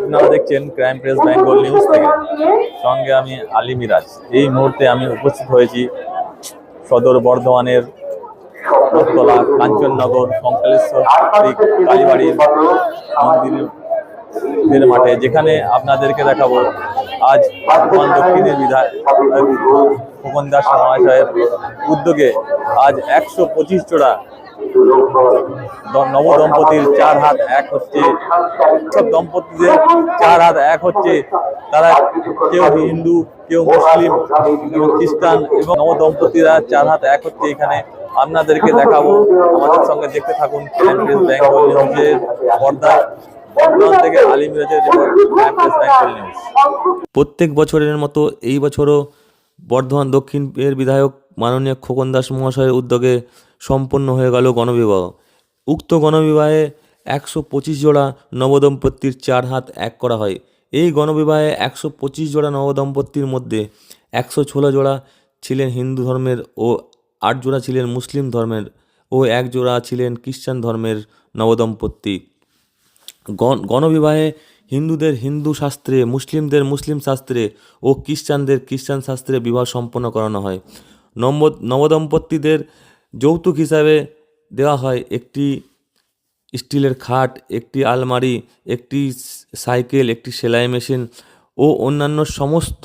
আপনারা দেখছেন crime press Bengal news থেকে। সঙ্গে আমি আলী মিরাজ। এই মুহূর্তে আমি উপস্থিত হয়েছি সদর বর্ধমানের রথতলা কাঞ্চননগর সংকলেশ্বর শ্রী কালীবাড়ির মন্দিরের মাঠে, যেখানে আপনাদেরকে দেখাবো আজ বর্ধমান দক্ষিণের বিধায়ক খোকন দাস মহাশয়ের উদ্যোগে আজ একশো পঁচিশ জোড়া নবদম্পতির চার হাত এক হচ্ছে সব দম্পতিদের চার হাত এক হচ্ছে তারা কেউ হিন্দু, কেউ মুসলিম এবং খ্রিস্টান এবং নবদম্পতিরা চার হাত এক হচ্ছে এখানে। আপনাদেরকে দেখাবো, আমাদের সঙ্গে দেখতে থাকুন বেঙ্গল নিউজের নিউজ প্রত্যেক বছরের মতো এই বছরও বর্ধমান দক্ষিণের বিধায়ক মাননীয় খোকন দাস মহাশয়ের উদ্যোগে সম্পন্ন হয়ে গেল গণবিবাহ। উক্ত গণবিবাহে একশো পঁচিশ জোড়া নবদম্পতির চার হাত এক করা হয়। এই গণবিবাহে একশো পঁচিশ জোড়া নবদম্পতির মধ্যে একশো ষোলো জোড়া ছিলেন হিন্দু ধর্মের ও আট জোড়া ছিলেন মুসলিম ধর্মের ও এক জোড়া ছিলেন খ্রিস্টান ধর্মের নবদম্পতি। গণ- গণবিবাহে হিন্দুদের হিন্দু শাস্ত্রে, মুসলিমদের মুসলিম শাস্ত্রে ও খ্রিস্টানদের খ্রিস্টান শাস্ত্রে বিবাহ সম্পন্ন করানো হয়। নব নবদম্পতিদের যৌতুক হিসাবে দেওয়া হয় একটি স্টিলের খাট, একটি আলমারি, একটি সাইকেল, একটি সেলাই মেশিন ও অন্যান্য সমস্ত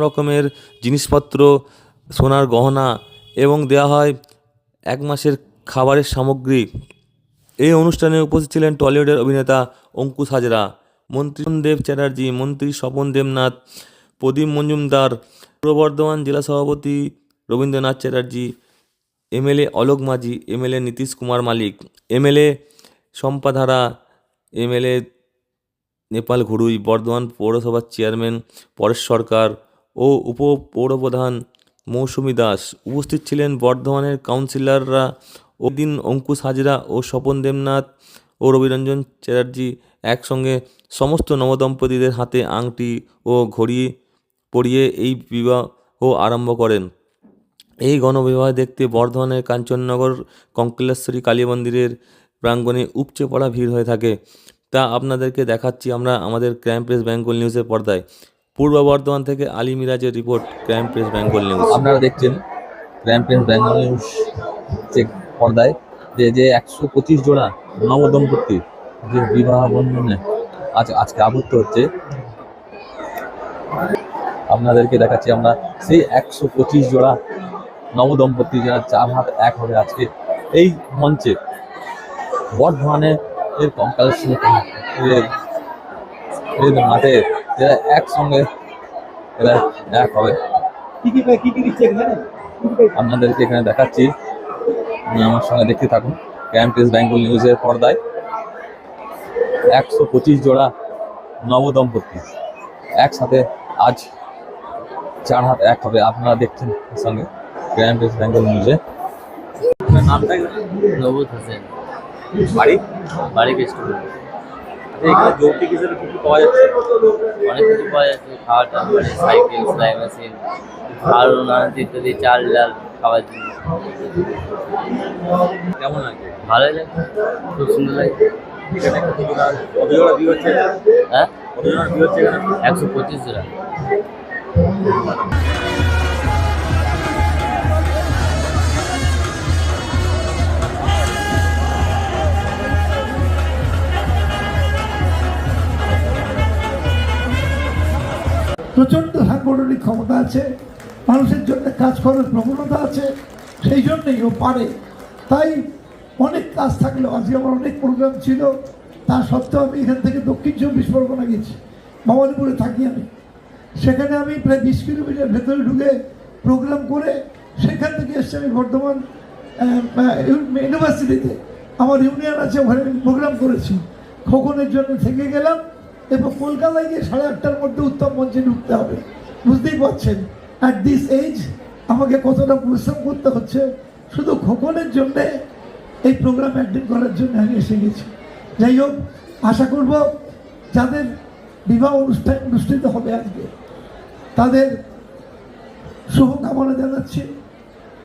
রকমের জিনিসপত্র, সোনার গহনা এবং দেওয়া হয় এক মাসের খাবারের সামগ্রী। এই অনুষ্ঠানে উপস্থিত ছিলেন টলিউডের অভিনেতা অঙ্কুশ হাজরা, মন্ত্রী দেব চ্যাটার্জি, মন্ত্রী স্বপন দেবনাথ, প্রদীপ মজুমদার, পূর্ব বর্ধমান জেলা সভাপতি Rabindranath Chatterjee MLA Alok Majhi MLA Nitish Kumar Malik MLA Shampa Dhara MLA Nepal Ghurui, Bardhaman পৌরসভার চেয়ারম্যান পরেশ সরকার ও উপ পৌরপ্রধান মৌসুমী দাস উপস্থিত ছিলেন বর্ধমানের কাউন্সিলররা। ওদিন অঙ্কুশ হাজরা ও স্বপন দেবনাথ ও রবিরঞ্জন চ্যাটার্জি একসঙ্গে সমস্ত নবদম্পতিদের হাতে আংটি ও ঘড়ি পরিয়ে এই বিবাহ আরম্ভ করেন। এই গণবিবাহ দেখতে বর্ধমানের কাঞ্চননগর কঙ্কলেশ্বরী কালী মন্দিরের প্রাঙ্গণে উপচে পড়া ভিড় হয়ে থাকে। তা আপনাদেরকে দেখাচ্ছি আমরা আমাদের ক্রাইম প্রেস বেঙ্গল নিউজের পর্দায়। পূর্ব বর্ধমান থেকে আলী মিরাজের report, crime press Bengal news. আপনারা দেখছেন ক্রাইম প্রেস বেঙ্গল নিউজ যে পর্দায়, যে যে একশো পঁচিশ জোড়া নবদম্পতি যে বিবাহ বন্ধনে আজ, আজকে আবদ্ধ হচ্ছে, আপনাদেরকে দেখাচ্ছি আমরা সেই একশো পঁচিশ জোড়া নবদম্পতি যারা চার হাত এক হবে আজকে এই মঞ্চে। বর্ধমানে এর কঙ্কাল এর মাঠে এরা একসঙ্গে এরা এক হবে। আপনাদেরকে এখানে দেখাচ্ছি। আমার সঙ্গে দেখতে থাকুন। ক্যাম্পেস বেঙ্গল নিউজের পর্দায় একশো পঁচিশ জোড়া নবদম্পতি একসাথে আজ চার হাত এক হবে। আপনারা দেখছেন এর সঙ্গে ক্যাম্পেস বেঙ্গল নিউজে আপনার নামটা নবুদ হোসেন। বাড়ি? বাড়ি কেষ্ট এখানে যৌক্তিক হিসেবে কি কি পাওয়া যাচ্ছে? অনেক কিছু পাওয়া যাচ্ছে খাওয়ার টাওয়ার সাইকেল সেলাই মেশিন আরও নানান ইত্যাদি চাল ডাল খাওয়ার জন্য। কেমন লাগে? ভালোই লাগে খুব সুন্দর লাগে। এখানে কত জোড়া কত হচ্ছে হ্যাঁ? কত জোড়া বিয়ে হচ্ছে এখানে? একশো পঁচিশ জোড়া। প্রচণ্ড সাংগঠনিক ক্ষমতা আছে, মানুষের জন্য কাজ করার প্রবণতা আছে, সেই জন্যই ও পারে। তাই অনেক কাজ থাকলেও আজকে আমার অনেক প্রোগ্রাম ছিল, তা সত্ত্বেও আমি এখান থেকে দক্ষিণ চব্বিশ পরগনা গেছি, ভবানীপুরে থাকি আমি। সেখানে আমি প্রায় বিশ কিলোমিটার ভেতরে ঢুকে প্রোগ্রাম করে সেখান থেকে এসে আমি বর্ধমান ইউনিভার্সিটিতে, আমার ইউনিয়ন আছে, ওখানে প্রোগ্রাম করেছি। খোকনের জন্য থেকে গেলাম এবং কলকাতায় গিয়ে সাড়ে আটটার মধ্যে উত্তম মঞ্চে ঢুকতে হবে। বুঝতেই পারছেন? অ্যাট দিস এজ আমাকে কতটা পরিশ্রম করতে হচ্ছে? শুধু খোকনের জন্যে, এই প্রোগ্রাম অ্যাটেন্ড করার জন্য আমি এসে গেছি। যাই হোক, আশা করব যাদের বিবাহ অনুষ্ঠান অনুষ্ঠিত হবে আজকে, তাদের শুভকামনা জানাচ্ছি।